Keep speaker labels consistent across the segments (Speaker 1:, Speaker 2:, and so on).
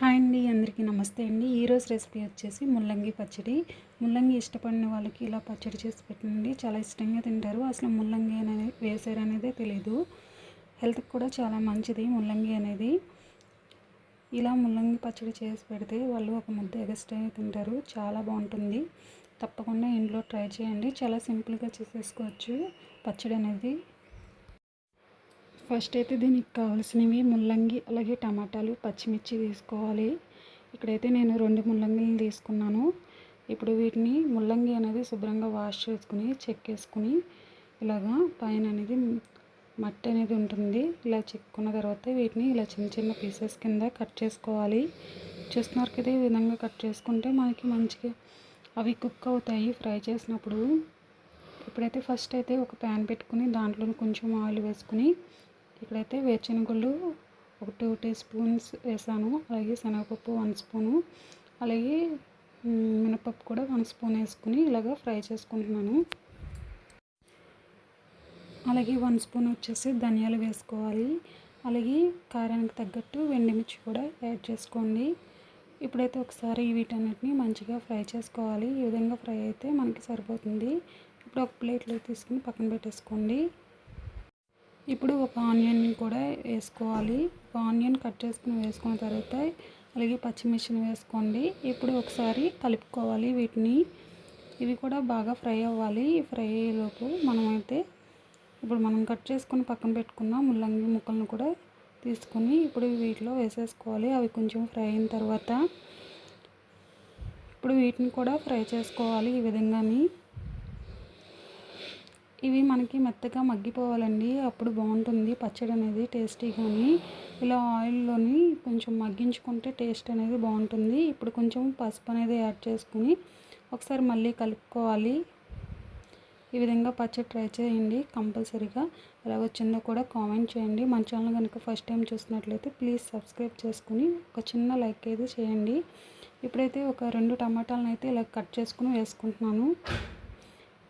Speaker 1: Hi అండి అందరికీ నమస్తే అండి. ఈరోజు రెసిపీ వచ్చేసి ముల్లంగి పచ్చడి. ముల్లంగి ఇష్టపడిన వాళ్ళకి ఇలా పచ్చడి చేసి పెట్టండి. చాలా ఇష్టంగా తింటారు. అసలు ముల్లంగి అనేది వేసారు అనేదే తెలీదు. హెల్త్కి కూడా చాలా మంచిది ముల్లంగి అనేది. ఇలా ముల్లంగి పచ్చడి చేసి పెడితే వాళ్ళు ఒక ముద్ద ఎగస్ట్రా తింటారు. చాలా బాగుంటుంది. తప్పకుండా ఇంట్లో ట్రై చేయండి. చాలా సింపుల్గా చేసేసుకోవచ్చు పచ్చడి అనేది. ఫస్ట్ అయితే దీనికి కావాల్సినవి ముల్లంగి అలాగే టమాటాలు పచ్చిమిర్చి తీసుకోవాలి. ఇక్కడైతే నేను రెండు ముల్లంగిని తీసుకున్నాను. ఇప్పుడు వీటిని ముల్లంగి అనేది శుభ్రంగా వాష్ చేసుకుని చెక్కేసుకుని ఇలాగా పైన అనేది మట్టి అనేది ఉంటుంది. ఇలా చెక్కున్న తర్వాత వీటిని ఇలా చిన్న చిన్న పీసెస్ కింద కట్ చేసుకోవాలి. చూస్తున్నారు కదా ఈ విధంగా కట్ చేసుకుంటే మనకి మంచిగా అవి కుక్ అవుతాయి ఫ్రై చేసినప్పుడు. ఇప్పుడైతే ఫస్ట్ అయితే ఒక ప్యాన్ పెట్టుకుని దాంట్లో కొంచెం ఆయిల్ వేసుకుని ఇక్కడైతే వేరుశనగలు ఒక టూ టీ స్పూన్స్ వేసాను. అలాగే శనగపప్పు వన్ స్పూను. అలాగే మినపప్పు కూడా వన్ స్పూన్ వేసుకుని ఇలాగ ఫ్రై చేసుకుంటున్నాను. అలాగే వన్ స్పూన్ వచ్చేసి ధనియాలు వేసుకోవాలి. అలాగే కారానికి తగ్గట్టు వెండిమిర్చి కూడా యాడ్ చేసుకోండి. ఇప్పుడైతే ఒకసారి వీటన్నిటిని మంచిగా ఫ్రై చేసుకోవాలి. ఈ విధంగా ఫ్రై అయితే మనకి సరిపోతుంది. ఇప్పుడు ఒక ప్లేట్లో తీసుకుని పక్కన పెట్టేసుకోండి. ఇప్పుడు ఒక ఆనియన్ కూడా వేసుకోవాలి. ఒక ఆనియన్ కట్ చేసుకుని వేసుకున్న తర్వాత అలాగే పచ్చిమిర్చిని వేసుకోండి. ఇప్పుడు ఒకసారి కలుపుకోవాలి వీటిని. ఇవి కూడా బాగా ఫ్రై అవ్వాలి. ఫ్రై అయ్యేలోపు మనమైతే ఇప్పుడు మనం కట్ చేసుకుని పక్కన పెట్టుకున్న ముల్లంగి ముక్కలను కూడా తీసుకొని ఇప్పుడు వీటిలో వేసేసుకోవాలి. అవి కొంచెం ఫ్రై అయిన తర్వాత. ఇప్పుడు వీటిని కూడా ఫ్రై చేసుకోవాలి ఈ విధంగానే. ఇవి మనకి మెత్తగా మగ్గిపోవాలండి. అప్పుడు బాగుంటుంది. పచ్చడి అనేది టేస్టీగాని ఇలా ఆయిల్లోని కొంచెం మగ్గించుకుంటే టేస్ట్ అనేది బాగుంటుంది. ఇప్పుడు కొంచెం పసుపు అనేది యాడ్ చేసుకుని ఒకసారి మళ్ళీ కలుపుకోవాలి. ఈ విధంగా పచ్చడి ట్రై చేయండి కంపల్సరీగా. ఎలా వచ్చిందో కూడా కామెంట్ చేయండి. మన ఛానల్ కనుక ఫస్ట్ టైం చూసినట్లయితే ప్లీజ్ సబ్స్క్రైబ్ చేసుకుని ఒక చిన్న లైక్ అయితే చేయండి. ఇప్పుడైతే ఒక రెండు టమాటాలను అయితే ఇలా కట్ చేసుకుని వేసుకుంటున్నాను.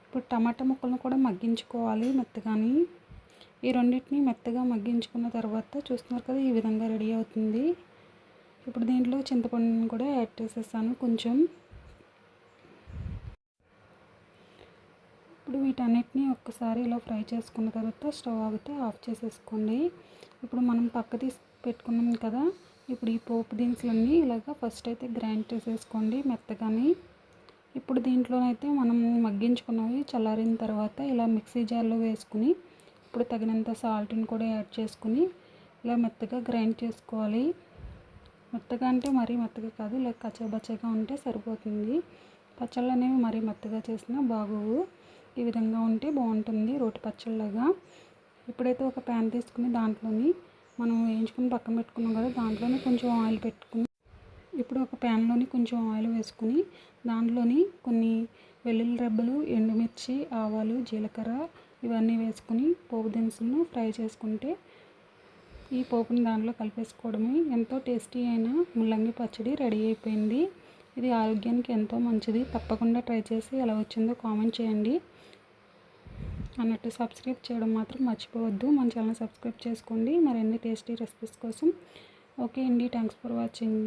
Speaker 1: ఇప్పుడు టమాటా ముక్కలను కూడా మగ్గించుకోవాలి మెత్తగాని. ఈ రెండింటిని మెత్తగా మగ్గించుకున్న తర్వాత చూస్తున్నారు కదా ఈ విధంగా రెడీ అవుతుంది. ఇప్పుడు దీంట్లో చింతపండుని కూడా యాడ్ చేసేసాను కొంచెం. ఇప్పుడు వీటన్నిటిని ఒక్కసారి ఇలా ఫ్రై చేసుకున్న తర్వాత స్టవ్ ఆగితే ఆఫ్ చేసేసుకోండి. ఇప్పుడు మనం పక్క తీసి పెట్టుకున్నాం కదా ఇప్పుడు ఈ పోపు దినుసులన్నీ ఇలాగ ఫస్ట్ అయితే గ్రైండ్ చేసేసుకోండి మెత్తగాని. ఇప్పుడు దీంట్లోనైతే మనం మగ్గించుకున్నవి చల్లారిన తర్వాత ఇలా మిక్సీ జార్లో వేసుకుని ఇప్పుడు తగినంత సాల్ట్ని కూడా యాడ్ చేసుకుని ఇలా మెత్తగా గ్రైండ్ చేసుకోవాలి. మెత్తగా అంటే మరీ మెత్తగా కాదు ఇలా కచ్చబచ్చగా ఉంటే సరిపోతుంది. పచ్చళ్ళు అనేవి మరీ మెత్తగా చేసినా బాగోవు. ఈ విధంగా ఉంటే బాగుంటుంది రోటి పచ్చళ్ళగా ఇప్పుడైతే ఒక ప్యాన్ తీసుకుని దాంట్లోని మనం వేయించుకుని పక్కన పెట్టుకున్నాం కదా దాంట్లోనే కొంచెం ఆయిల్ పెట్టుకుని ఇప్పుడు ఒక ప్యాన్లోని కొంచెం ఆయిల్ వేసుకుని దాంట్లోని కొన్ని వెల్లుల్లి రెబ్బలు ఎండుమిర్చి ఆవాలు జీలకర్ర ఇవన్నీ వేసుకుని పోపు దినుసులను ఫ్రై చేసుకుంటే ఈ పోపుని దాంట్లో కలిపేసుకోవడమే ఎంతో టేస్టీ అయిన ముల్లంగి పచ్చడి రెడీ అయిపోయింది. ఇది ఆరోగ్యానికి ఎంతో మంచిది. తప్పకుండా ట్రై చేసి ఎలా వచ్చిందో కామెంట్ చేయండి. అన్నట్టు సబ్స్క్రైబ్ చేయడం మాత్రం మర్చిపోవద్దు. మన ఛానల్ సబ్స్క్రైబ్ చేసుకోండి. మరిన్ని టేస్టీ రెసిపీస్ కోసం ఓకే అండి. Thanks for watching.